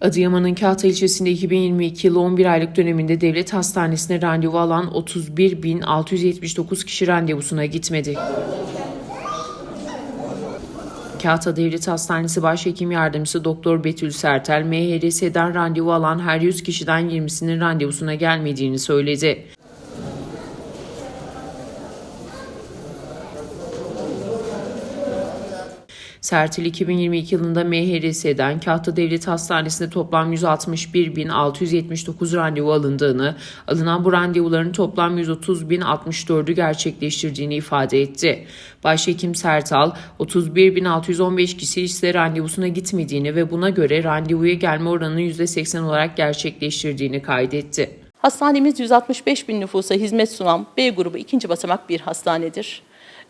Adıyaman'ın Kahta ilçesinde 2022 yılı 11 aylık döneminde devlet hastanesine randevu alan 31.679 kişi randevusuna gitmedi. Kahta Devlet Hastanesi Başhekim Yardımcısı Doktor Betül Sertel, MHRS'den randevu alan her 100 kişiden 20'sinin randevusuna gelmediğini söyledi. Sertil 2022 yılında MHRS'den Kahta Devlet Hastanesi'nde toplam 161.679 randevu alındığını, alınan bu randevuların toplam 130.064'ü gerçekleştirdiğini ifade etti. Başhekim Sertal, 31.615 kişi ise randevusuna gitmediğini ve buna göre randevuya gelme oranını %80 olarak gerçekleştirdiğini kaydetti. Hastanemiz 165 bin nüfusa hizmet sunan B grubu ikinci basamak bir hastanedir.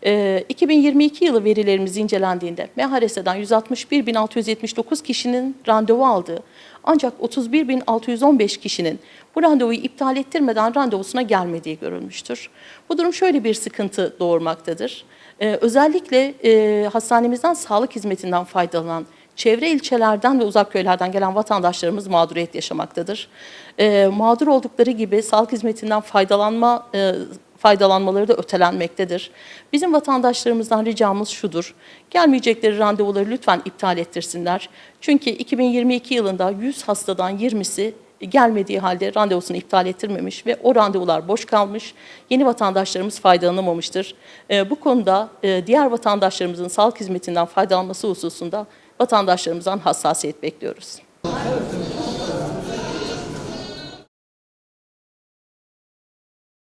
Ee, 2022 yılı verilerimiz incelendiğinde MHRS'den 161.679 kişinin randevu aldığı ancak 31.615 kişinin bu randevuyu iptal ettirmeden randevusuna gelmediği görülmüştür. Bu durum şöyle bir sıkıntı doğurmaktadır. Ee, özellikle e, hastanemizden sağlık hizmetinden faydalanan çevre ilçelerden ve uzak köylerden gelen vatandaşlarımız mağduriyet yaşamaktadır. E, mağdur oldukları gibi sağlık hizmetinden faydalanma e, faydalanmaları da ötelenmektedir. Bizim vatandaşlarımızdan ricamız şudur. Gelmeyecekleri randevuları lütfen iptal ettirsinler. Çünkü 2022 yılında 100 hastadan 20'si gelmediği halde randevusunu iptal ettirmemiş ve o randevular boş kalmış. Yeni vatandaşlarımız faydalanamamıştır. E, bu konuda e, diğer vatandaşlarımızın sağlık hizmetinden faydalanması hususunda vatandaşlarımızdan hassasiyet bekliyoruz.